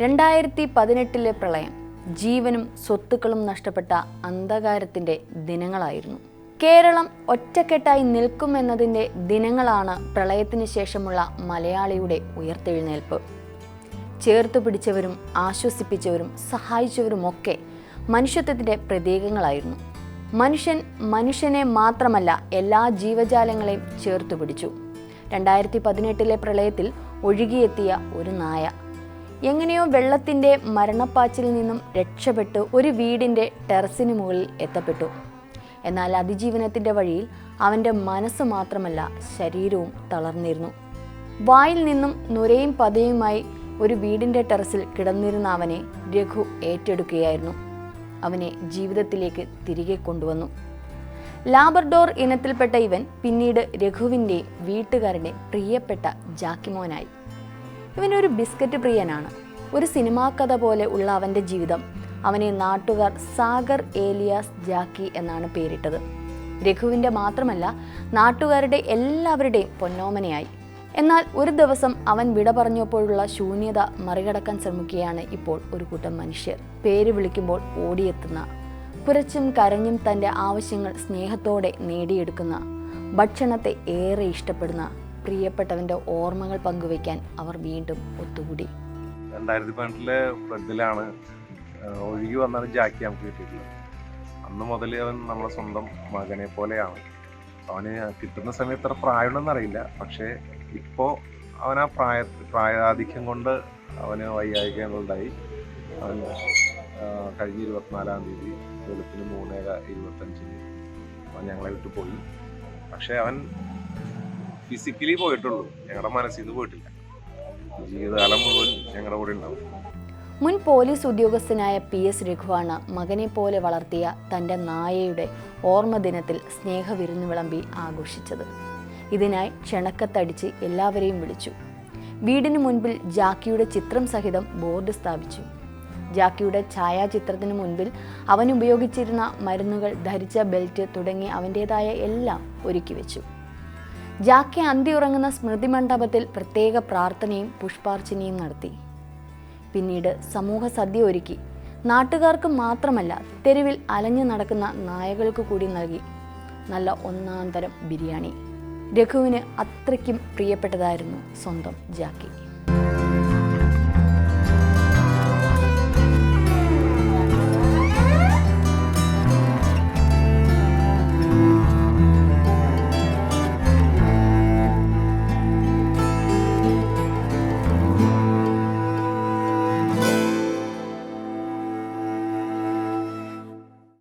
രണ്ടായിരത്തി പതിനെട്ടിലെ പ്രളയം ജീവനും സ്വത്തുക്കളും നഷ്ടപ്പെട്ട അന്ധകാരത്തിന്റെ ദിനങ്ങളായിരുന്നു. കേരളം ഒറ്റക്കെട്ടായി നിൽക്കുമെന്നതിന്റെ ദിനങ്ങളാണ് പ്രളയത്തിന് ശേഷമുള്ള മലയാളിയുടെ ഉയർത്തെഴുന്നേൽപ്പ്. ചേർത്ത് പിടിച്ചവരും ആശ്വസിപ്പിച്ചവരും സഹായിച്ചവരുമൊക്കെ മനുഷ്യത്വത്തിന്റെ പ്രതീകങ്ങളായിരുന്നു. മനുഷ്യൻ മനുഷ്യനെ മാത്രമല്ല എല്ലാ ജീവജാലങ്ങളെയും ചേർത്ത് പിടിച്ചു. രണ്ടായിരത്തി പതിനെട്ടിലെ പ്രളയത്തിൽ ഒഴുകിയെത്തിയ ഒരു നായ എങ്ങനെയോ വെള്ളത്തിന്റെ മരണപ്പാച്ചിൽ നിന്നും രക്ഷപ്പെട്ട് ഒരു വീടിന്റെ ടെറസിന് മുകളിൽ എത്തപ്പെട്ടു. എന്നാൽ അതിജീവനത്തിന്റെ വഴിയിൽ അവന്റെ മനസ്സ് മാത്രമല്ല ശരീരവും തളർന്നിരുന്നു. വായിൽ നിന്നും നുരയും പതയുമായി ഒരു വീടിന്റെ ടെറസിൽ കിടന്നിരുന്ന അവനെ രഘു ഏറ്റെടുക്കുകയായിരുന്നു. അവനെ ജീവിതത്തിലേക്ക് തിരികെ കൊണ്ടുവന്നു. ലാബർഡോർ ഇനത്തിൽപ്പെട്ട ഇവൻ പിന്നീട് രഘുവിന്റെ വീട്ടുകാരുടെ പ്രിയപ്പെട്ട ജാക്കിമോനായി. ഇവനൊരു ബിസ്ക്കറ്റ് പ്രിയനാണ്. ഒരു സിനിമാ കഥ പോലെ ഉള്ള അവന്റെ ജീവിതം. അവനെ നാട്ടുകാർ സാഗർ ഏലിയാസ് ജാക്കി എന്നാണ് പേരിട്ടത്. രഘുവിന്റെ മാത്രമല്ല നാട്ടുകാരുടെ എല്ലാവരുടെയും പൊന്നോമനയായി. എന്നാൽ ഒരു ദിവസം അവൻ വിട പറഞ്ഞപ്പോഴുള്ള ശൂന്യത മറികടക്കാൻ ശ്രമിക്കുകയാണ് ഇപ്പോൾ ഒരു കൂട്ടം മനുഷ്യർ. പേര് വിളിക്കുമ്പോൾ ഓടിയെത്തുന്ന പുരച്ചും കരഞ്ഞും തന്റെ ആവശ്യങ്ങൾ സ്നേഹത്തോടെ നേടിയെടുക്കുന്ന ഭക്ഷണത്തെ ഏറെ ഇഷ്ടപ്പെടുന്ന പ്രിയപ്പെട്ടവന്റെ ഓർമ്മകൾ പങ്കുവയ്ക്കാൻ അവർ വീണ്ടും ഒത്തുകൂടി. രണ്ടായിരത്തി പതിനെട്ടിലെ ഫ്ലഡിലാണ് ഒഴുകി വന്നാണ് ജാക്കി നമുക്ക് കിട്ടിയിട്ടുള്ളത്. അന്ന് മുതൽ അവൻ നമ്മളെ സ്വന്തം മകനെ പോലെയാണ്. അവന് കിട്ടുന്ന സമയത്ത് അത്ര പ്രായമുണ്ടെന്ന് അറിയില്ല. പക്ഷേ ഇപ്പോൾ അവൻ ആ പ്രായ പ്രായാധിക്യം കൊണ്ട് അവന് വൈകാരികങ്ങളുണ്ടായി അവൻ കഴിഞ്ഞ ഇരുപത്തിനാലാം തീയതി വെളുപ്പിന് മൂന്നേക ഇരുപത്തഞ്ചിന് അവൻ ഞങ്ങളെ വിട്ടു പോയി. പക്ഷേ അവൻ ഫിസിക്കലി പോയിട്ടുള്ളൂ. ഞങ്ങളുടെ മനസ്സിൽ നിന്ന് പോയിട്ടില്ല. ജീവിതകാലം മുഴുവൻ ഞങ്ങളുടെ കൂടെ ഉണ്ടാവും. മുൻ പോലീസ് ഉദ്യോഗസ്ഥനായ പി എസ് രഘുവാണ് മകനെ പോലെ വളർത്തിയ തന്റെ നായയുടെ ദിനത്തിൽ സ്നേഹവിരുന്ന് വിളമ്പി ആഘോഷിച്ചത്. ഇതിനായി ക്ഷണക്കത്തടിച്ച് എല്ലാവരെയും വിളിച്ചു. വീടിന് മുൻപിൽ ജാക്കിയുടെ ചിത്രം സഹിതം ബോർഡ് സ്ഥാപിച്ചു. ജാക്കിയുടെ ഛായാചിത്രത്തിന് മുൻപിൽ അവൻ ഉപയോഗിച്ചിരുന്ന മരുന്നുകൾ ധരിച്ച ബെൽറ്റ് തുടങ്ങി അവന്റേതായ എല്ലാം ഒരുക്കി വെച്ചു. ജാക്കി അന്തിയുറങ്ങുന്ന സ്മൃതി മണ്ഡപത്തിൽ പ്രത്യേക പ്രാർത്ഥനയും പുഷ്പാർച്ചനയും നടത്തി. പിന്നീട് സമൂഹ സദ്യ ഒരുക്കി. നാട്ടുകാർക്ക് മാത്രമല്ല തെരുവിൽ അലഞ്ഞു നടക്കുന്ന നായകൾക്ക് കൂടി നൽകി. നല്ല ഒന്നാം തരം ബിരിയാണി. രഘുവിന് അത്രയ്ക്കും പ്രിയപ്പെട്ടതായിരുന്നു സ്വന്തം ജാക്കി.